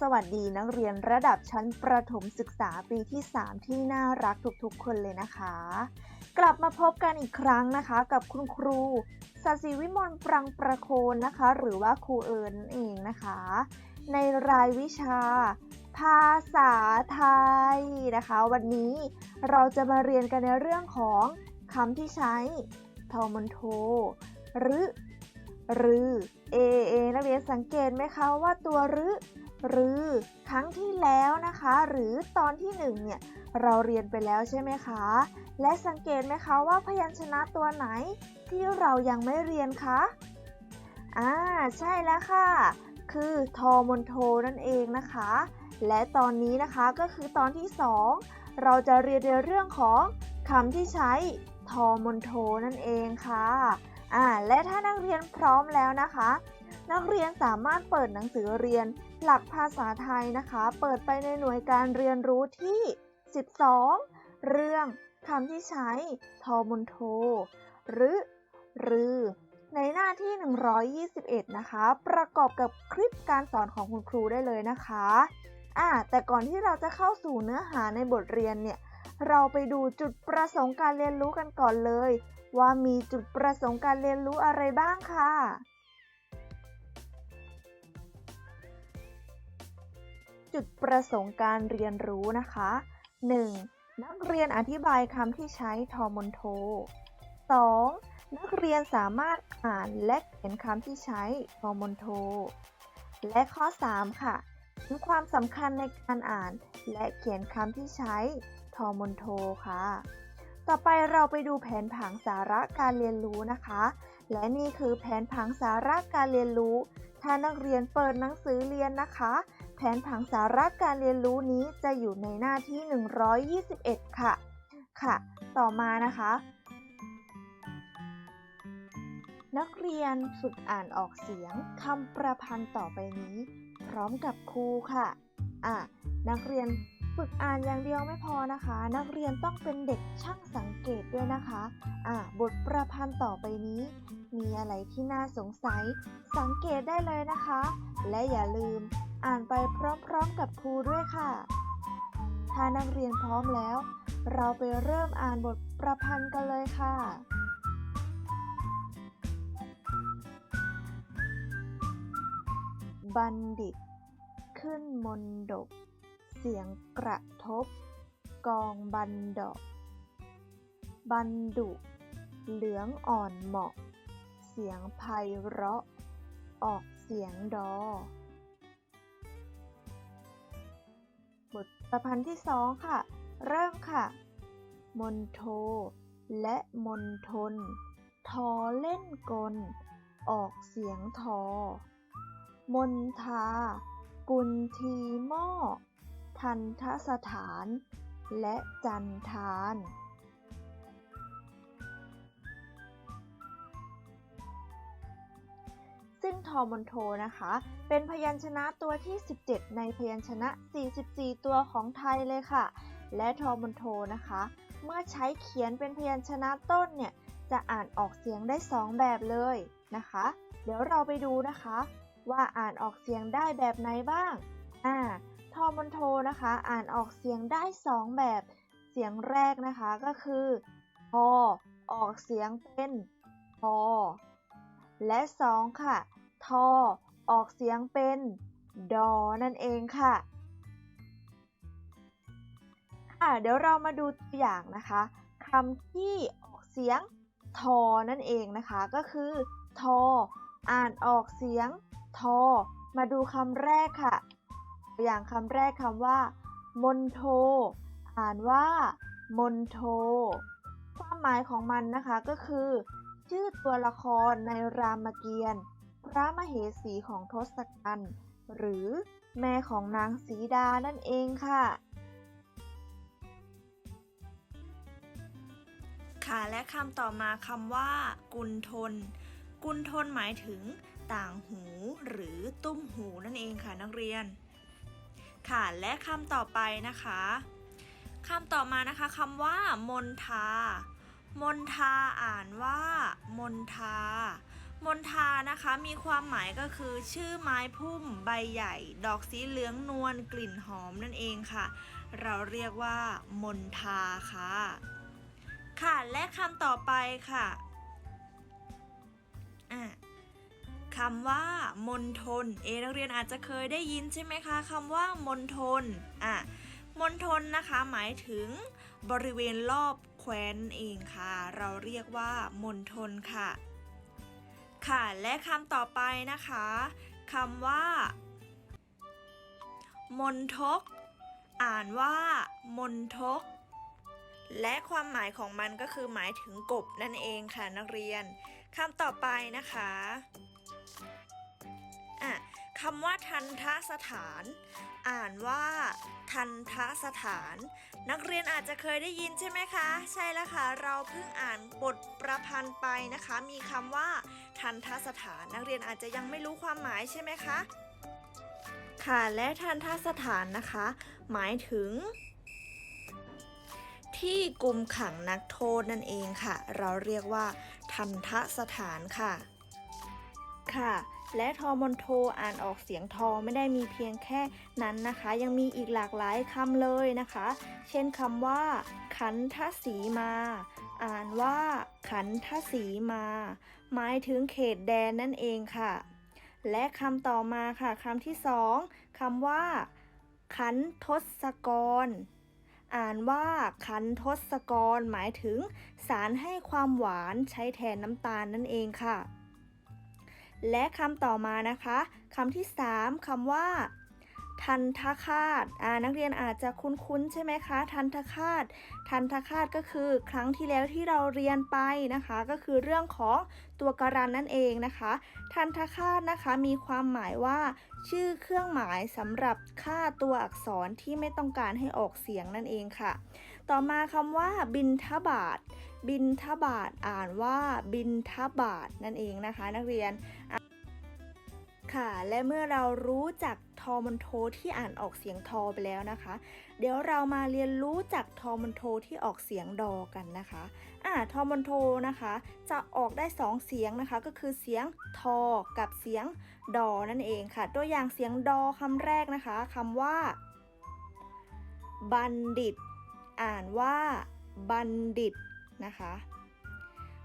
สวัสดีนักเรียนระดับชั้นประถมศึกษาปีที่ 3 ที่น่ารักทุกๆ คนเลยนะคะ กลับมาพบกันอีกครั้งนะคะกับคุณครูสศิวิมลปรังประโคนนะคะ หรือว่าครูเอิญเองนะคะ ในรายวิชา ภาษาไทยนะคะ วันนี้เราจะมาเรียนกันในเรื่องของคำที่ใช้ทอมนโท หรือ หรือเอเอนักเรียนสังเกตไหมคะว่าตัวรือ หรือครั้งที่แล้วนะคะ หรือตอนที่หนึ่งเนี่ยเราเรียนไปแล้วใช่ไหมคะ และสังเกตไหมคะว่าพยัญชนะตัวไหนที่เรายังไม่เรียนคะอ่าใช่แล้วค่ะ คือทอมนโทนั่นเองนะคะ และตอนนี้นะคะก็คือตอนที่สองเราจะเรียนในเรื่องของคำที่ใช้ทอมนโทนั่นเองค่ะอ่าและถ้านักเรียนพร้อมแล้วนะคะ นักเรียนสามารถเปิดหนังสือเรียน หลักภาษาไทยนะคะ เปิดไปในหน่วยการเรียนรู้ที่ 12 เรื่องคำที่ใช้ ทอมนโท หรือ รือ ในหน้าที่ 121 นะคะ ประกอบกับคลิปการสอนของคุณครูได้เลยนะคะอ่าแต่ก่อนที่เราจะเข้าสู่เนื้อหาในบทเรียนเนี่ย เราไปดูจุดประสงค์การเรียนรู้กันก่อนเลย ว่ามีจุดประสงค์การเรียนรู้อะไรบ้างค่ะ จุดประสงค์การเรียนรู้นะคะ 1. นักเรียนอธิบายคำที่ใช้ทอมอนโท 2. นักเรียนสามารถอ่านและเขียนคำที่ใช้ทอมอนโท และข้อ 3 ค่ะถึงความสำคัญในการอ่านและเขียนคำที่ใช้ทอมอนโทค่ะ ต่อไปเราไปดูแผนผังสาระการเรียนรู้นะคะ และนี่คือแผนผังสาระการเรียนรู้ ถ้านักเรียนเปิดหนังสือเรียนนะคะ แผนผังสาระการเรียนรู้นี้จะอยู่ในหน้าที่ 121 ค่ะ ค่ะ ต่อมานะคะ นักเรียนฝึกอ่านออกเสียงคำประพันธ์ต่อไปนี้ พร้อมกับครูค่ะ อะ นักเรียนฝึกอ่านอย่างเดียวไม่พอนะคะ นักเรียนต้องเป็นเด็กช่างสังเกตด้วยนะคะ อะ บทประพันธ์ต่อไปนี้ มีอะไรที่น่าสงสัย สังเกตได้เลยนะคะ และอย่าลืม อ่านไปพร้อมๆกับครูด้วยค่ะ ถ้านักเรียนพร้อมแล้ว เราไปเริ่มอ่านบทประพันธ์กันเลยค่ะ บัณฑิต ขึ้นมนดกเสียงกระทบ กองบันดอก บันดุ เหลืองอ่อนเหมาะ เสียงไพเราะ ออกเสียงดอ บทประพันธ์ที่สองค่ะ เริ่มค่ะ มนโท และมนทน ทอเล่นกล ออกเสียงทอ มนทา กุลทีหม้อ ทันทสถาน และจันทาน ซึ่งทอมอนโทนะคะ เป็นพยัญชนะตัวที่ 17 ในพยัญชนะ 44 ตัวของไทยเลยค่ะ และทอมอนโทนะคะ เมื่อใช้เขียนเป็นพยัญชนะต้นเนี่ย จะอ่านออกเสียงได้ 2 แบบเลยนะคะ เดี๋ยวเราไปดูนะคะ ว่าอ่านออกเสียงได้แบบไหนบ้าง อ่า ทอมอนโทนะคะ อ่านออกเสียงได้ 2 แบบ เสียงแรกนะคะก็คือทอออกเสียงเป็นทอ และ 2 ค่ะ ทอ ออกเสียงเป็น ดอ นั่นเองค่ะค่ะเดี๋ยวเรามาดูตัวอย่างนะคะคำที่ออกเสียงทอ นั่นเองนะคะ ก็คือ ทอ อ่านออกเสียง ทอ มาดูคำแรกค่ะ ตัวอย่างคำแรกคำว่า มนโท อ่านว่า มนโท ความหมายของมันนะคะก็คือ ชื่อตัวละครในรามเกียรติ์พระมเหสีของทศกัณฐ์หรือแม่ของนางสีดานั่นเองค่ะ ค่ะและคำต่อมาคำว่า กุณทน กุณทนหมายถึง ต่างหูหรือตุ้มหูนั่นเองค่ะนักเรียน ค่ะและคำต่อไปนะคะคำต่อมานะคะคำว่ามนทา มนทาอ่านว่ามนทามณฑานะคะมีความหมายก็คือชื่อไม้พุ่มใบใหญ่ ดอกสีเหลืองนวลกลิ่นหอมนั่นเองค่ะ เราเรียกว่ามณฑาค่ะ ค่ะและคำต่อไปค่ะอะคำว่ามณฑลเอนักเรียนอาจจะเคยได้ยินใช่ไหมคะคำว่ามณฑลอะมณฑลนะคะหมายถึงบริเวณรอบ ว้นนั่นเองค่ะ เราเรียกว่ามณฑลค่ะ ค่ะและคำต่อไปนะคะคำว่ามนทก อ่านว่ามนทก และความหมายของมันก็คือหมายถึงกบนั่นเองค่ะนักเรียนคำต่อไปนะคะอะคำว่าทันทสถาน อ่านว่า ทันทสถาน นักเรียนอาจจะเคยได้ยินใช่ไหมคะ ใช่แล้วค่ะ เราเพิ่งอ่านบทประพันธ์ไปนะคะ มีคำว่า ทันทสถาน นักเรียนอาจจะยังไม่รู้ความหมายใช่ไหมคะค่ะและทันทสถานนะคะ หมายถึง ที่กุมขังนักโทษนั่นเองค่ะ เราเรียกว่า ทันทสถานค่ะ ค่ะ และทอมอนโทอ่านออกเสียงทอไม่ได้มีเพียงแค่นั้นนะคะ ยังมีอีกหลากหลายคำเลยนะคะ เช่นคำว่า ขันทศีมา อ่านว่า ขันทศีมา หมายถึงเขตแดนนั่นเองค่ะ และคำต่อมาค่ะคำที่สองคำว่า ขันทศกรอ่านว่าขันทศกรหมายถึง สารให้ความหวานใช้แทนน้ำตาลนั่นเองค่ะ และคำต่อมานะคะคำที่ 3คำว่า ทันทคาตอ่านักเรียนอาจจะคุ้นๆใช่ไหมคะ ทันทคาตทันทคาตก็คือครั้งที่แล้วที่เราเรียนไปนะคะ ก็คือเรื่องของตัวการันนั่นเองนะคะ ทันทคาตนะคะมีความหมายว่า ชื่อเครื่องหมายสำหรับค่าตัวอักษรที่ไม่ต้องการให้ออกเสียงนั่นเองค่ะ ต่อมาคำว่าบินทบาท บินทบาทอ่านว่าบินทบาทนั่นเองนะคะ นักเรียนค่ะและเมื่อเรารู้จัก ทอมันโทที่อ่านออกเสียงทอไปแล้วนะคะ เดี๋ยวเรามาเรียนรู้จักทอมันโทที่ออกเสียงดอกันนะคะอ่าทอมันโทนะคะ จะออกได้สองเสียงนะคะ ก็คือเสียงทอกับเสียงดอนั่นเองค่ะ ตัวอย่างเสียงดอคำแรกนะคะคำว่า บัณฑิต อ่านว่า บัณฑิตนะคะ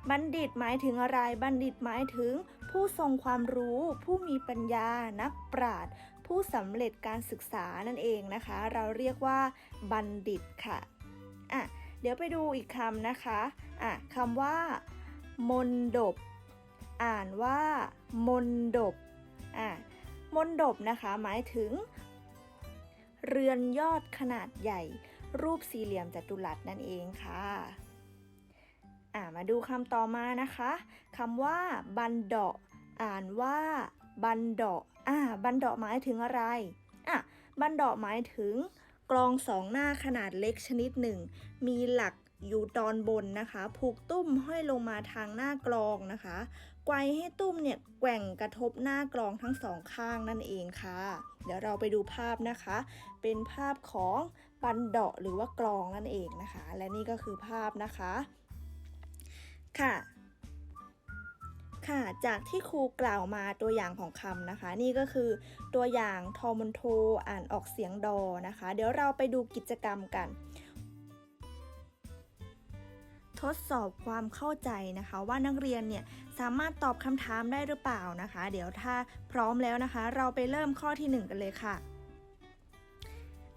บัณฑิตหมายถึงอะไร บัณฑิตหมายถึง ผู้ทรงความรู้ ผู้มีปัญญา นักปราชญ์ ผู้สำเร็จการศึกษานั่นเองนะคะ เราเรียกว่าบัณฑิตค่ะอะ เดี๋ยวไปดูอีกคำนะคะอะคำว่า มนดบ อ่านว่า มนดบอะมนดบนะคะ หมายถึง เรือนยอดขนาดใหญ่ รูปสี่เหลี่ยมจัตุรัสนั่นเองค่ะอ่ามาดูคำต่อมานะคะคำว่า บันเดาะ อ่านว่า บันเดาะ อ่าบันดาะหมายถึงอะไรอะบันดาะหมายถึงกลองสองหน้าขนาดเล็กชนิดหนึ่ง มีหลักอยู่ตอนบนนะคะ ผูกตุ้มห้อยลงมาทางหน้ากลองนะคะไกวให้ตุ้มเนี่ยแกว่งกระทบหน้ากลองทั้งสองข้างนั่นเองค่ะ เดี๋ยวเราไปดูภาพนะคะ เป็นภาพของบันเดาะหรือว่ากลองนั่นเองนะคะ และนี่ก็คือภาพนะคะ ค่ะ ค่ะ จากที่ครูกล่าวมาตัวอย่างของคำนะคะ นี่ก็คือตัวอย่างทอมนโทอ่านออกเสียงดอนะคะ เดี๋ยวเราไปดูกิจกรรมกัน ทดสอบความเข้าใจนะคะ ว่านักเรียนเนี่ยสามารถตอบคำถามได้หรือเปล่านะคะ เดี๋ยวถ้าพร้อมแล้วนะคะ เราไปเริ่มข้อที่ 1 กันเลยค่ะ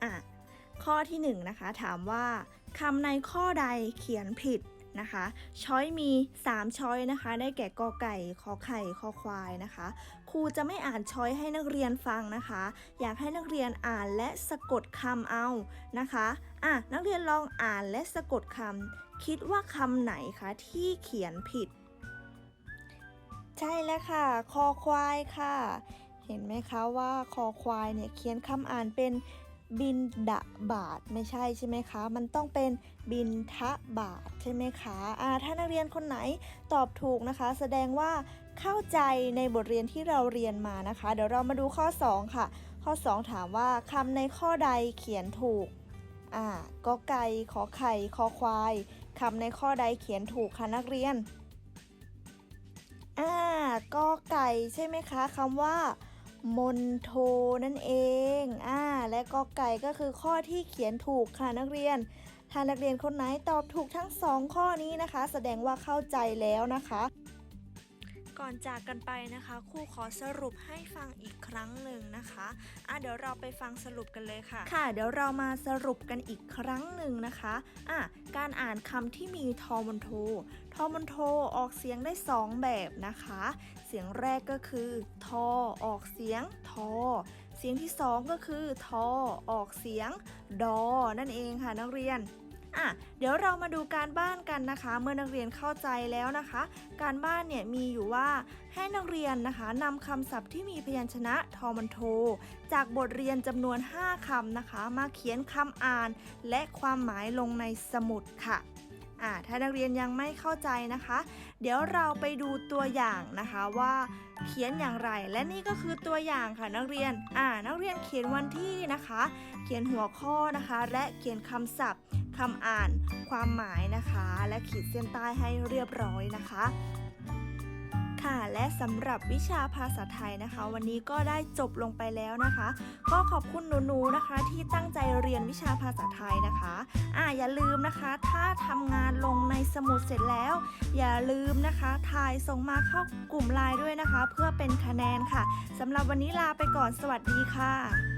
อะข้อที่1นะคะถามว่าคำในข้อใดเขียนผิด นะคะ ช้อยมี 3 ช้อยนะคะ ได้แก่กอไก่ขอไข่คอควายนะคะ ครูจะไม่อ่านช้อยให้นักเรียนฟังนะคะ อยากให้นักเรียนอ่านและสะกดคำเอานะคะอะนักเรียนลองอ่านและสะกดคำคิดว่าคำไหนคะที่เขียนผิด ใช่แล้วค่ะ คอควายค่ะ เห็นไหมคะว่าคอควายเนี่ยเขียนคำอ่านเป็น บินดะบาทไม่ใช่ใช่ไหมคะ มันต้องเป็นบินทะบาทใช่ไหมคะอ่าถ้านักเรียนคนไหนตอบถูกนะคะ แสดงว่าเข้าใจในบทเรียนที่เราเรียนมานะคะ เดี๋ยวเรามาดูข้อ 2 ค่ะ ข้อ 2 ถามว่าคำในข้อใดเขียนถูกอ่ากอไก่ขอไข่คอควายคำในข้อใดเขียนถูกคะนักเรียนอ่ากอไก่ใช่ไหมคะคำว่า มนโทนั่นเอง อ่า และกอไก่ก็คือข้อที่เขียนถูกค่ะนักเรียน ถ้านักเรียนคนไหนตอบถูกทั้งสองข้อนี้นะคะ แสดงว่าเข้าใจแล้วนะคะ อนจากกันไปนะคะครูขอสรุปให้ฟังอีกครั้งหนึ่งนะคะอะเดี๋ยวเราไปฟังสรุปกันเลยค่ะ ค่ะ เดี๋ยวเรามาสรุปกันอีกครั้งหนึ่งนะคะอะการอ่านคำที่มีทอมอนโททอมอนโทออกเสียงได้สองแบบนะคะ เสียงแรกก็คือ ทอ ออกเสียง ทอ เสียงที่สองก็คือ ทอ ออกเสียง ดอ นั่นเองค่ะนักเรียน อะเดี๋ยวเรามาดูการบ้านกันนะคะ เมื่อนักเรียนเข้าใจแล้วนะคะ การบ้านเนี่ยมีอยู่ว่าให้นักเรียนนะคะนำคำศัพท์ที่มีพยัญชนะทอมันโท จากบทเรียนจำนวน 5คำนะคะ มาเขียนคำอ่าน และความหมายลงในสมุดค่ะ อ่าถ้านักเรียนยังไม่เข้าใจนะคะ เดี๋ยวเราไปดูตัวอย่างนะคะว่าเขียนอย่างไร และนี่ก็คือตัวอย่างค่ะนักเรียนอ่านักเรียนเขียนวันที่นะคะ เขียนหัวข้อนะคะ และเขียนคำศัพท์คำอ่าน ความหมายนะคะ และขีดเส้นใต้ให้เรียบร้อยนะคะ ค่ะและสำหรับวิชาภาษาไทยนะคะ วันนี้ก็ได้จบลงไปแล้วนะคะ ก็ขอบคุณหนูๆนะคะที่ตั้งใจเรียนวิชาภาษาไทยนะคะอ่าอย่าลืมนะคะ ถ้าทำงานลงในสมุดเสร็จแล้ว อย่าลืมนะคะถ่ายส่งมาเข้ากลุ่มไลน์ด้วยนะคะ เพื่อเป็นคะแนนค่ะสำหรับวันนี้ลาไปก่อนสวัสดีค่ะ